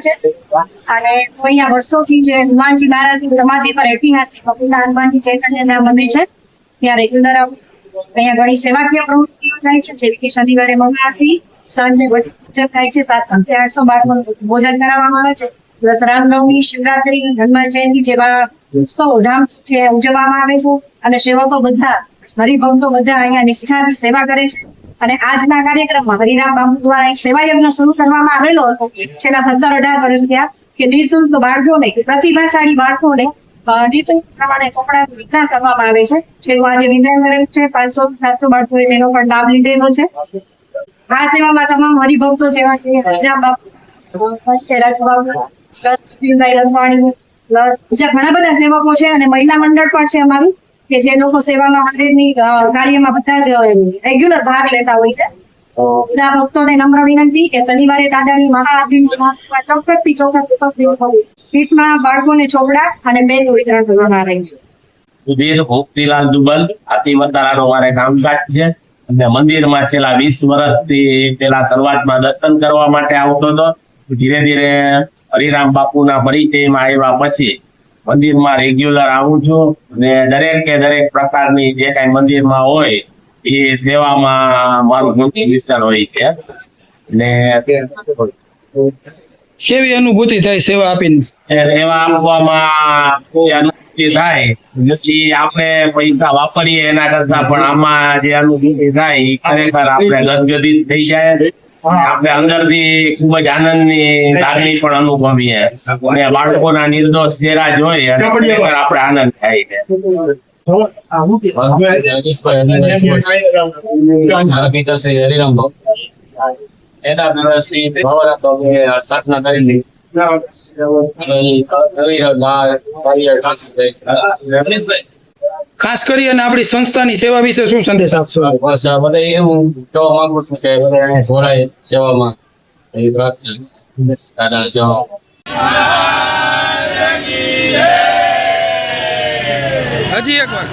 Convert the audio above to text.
છે. અને હું વર્ષોથી જે હનુમાનજી મહારાજની સમાધિ પર ઐતિહાસિક કપિલા હનુમાનજી મંદિર છે, ત્યાં રેગ્યુલર અહીંયા ઘણી સેવાકીય પ્રવૃત્તિઓ થાય છે, જેવી કે શનિવારે મંગળારતી સાંજે વટ પૂજન થાય છે, સાત અંતે આઠસો બાળકોનું ભોજન કરાવવામાં આવે છે. દિવસ રામનવમી, શિવરાત્રી, હનુમાન જયંતિ જેવા ઉત્સવો ધામધૂમથી ઉજવવામાં આવે છે. અને સેવકો બધા, હરિભક્તો બધા અહીંયા નિષ્ઠાથી સેવા કરે છે. અને આજના કાર્યક્રમમાં હરિરામ બાબુ દ્વારા એક સેવા યજ્ઞ શરૂ કરવામાં આવેલો હતો. છેલ્લા સત્તર અઢાર વર્ષ થયા કે નિઃશુલ્ક બાળકોને પ્રતિભાશાળી બાળકોને નિઃશુલ્ક પ્રમાણે ચોપડાનું વિતરણ કરવામાં આવે છે. આજે વિતરણ છે, પાંચસો સાતસો બાળકોએ તેનો પણ લાભ લીધેલો છે. આ સેવામાં તમામ હરિભક્તો જેવા કે હરિરામ બાપુ છે રથવાણી પ્લસ બીજા ઘણા બધા સેવકો છે અને મહિલા મંડળ પણ છે અમારું. કે જે લોકો સેવામાં મંદિરની કાર્યમાં બધા જ રેગ્યુલર ભાગ લેતા હોય છે. બધા ભક્તોને નમ્ર વિનંતી કે શનિવારે દાદાની મહાઆરતી ચોક્કસથી ચોક્કસ ઉપસ્થિત થવું પીઠમાં બાળકોને ચોપડા અને બેનનું વિતરણ કરવામાં આવે છે. સુધીર મુક્તિલાલ દુબલ હાથીમતારાનો મારે કામકાજ છે. અને મંદિરમાં છેલ્લા વીસ વર્ષથી પેલા શરૂઆતમાં દર્શન કરવા માટે આવતો હતો. ધીરે ધીરે હરિરામ બાપુના પરિચયમાં આવ્યા પછી મંદિરમાં રેગ્યુલર આવું છું અને કે દરેક પ્રકારની જે કાંઈ મંદિરમાં હોય એ સેવામાં મારું મોટી વિસ્તાર હોય છે. ને કેવી અનુભૂતિ થાય સેવા આપીને? સેવા આપવામાં કોઈ અનુભૂતિ થાય એ આપણે પૈસા વાપરીએ એના કરતા પણ આમાં જે અનુભૂતિ થાય એ ખરેખર આપણે ગદગદિત થઈ જાય. આપણે અંદરથી ખૂબ જ આનંદની લાગણી પણ અનુભવીએ. અને બાળકોના નિર્દોષ ચહેરા જોઈએ આપણે આનંદ થાય છે. એના ભાવના સ્થાપના કરેલી. ખાસ કરી અને આપણી સંસ્થાની સેવા વિશે શું સંદેશ આપશો? બસ બધા એવું કહેવા માંગુ છું કે બધા જોડાય સેવામાં. એવી પ્રાર્થના જવા હજી એક વાર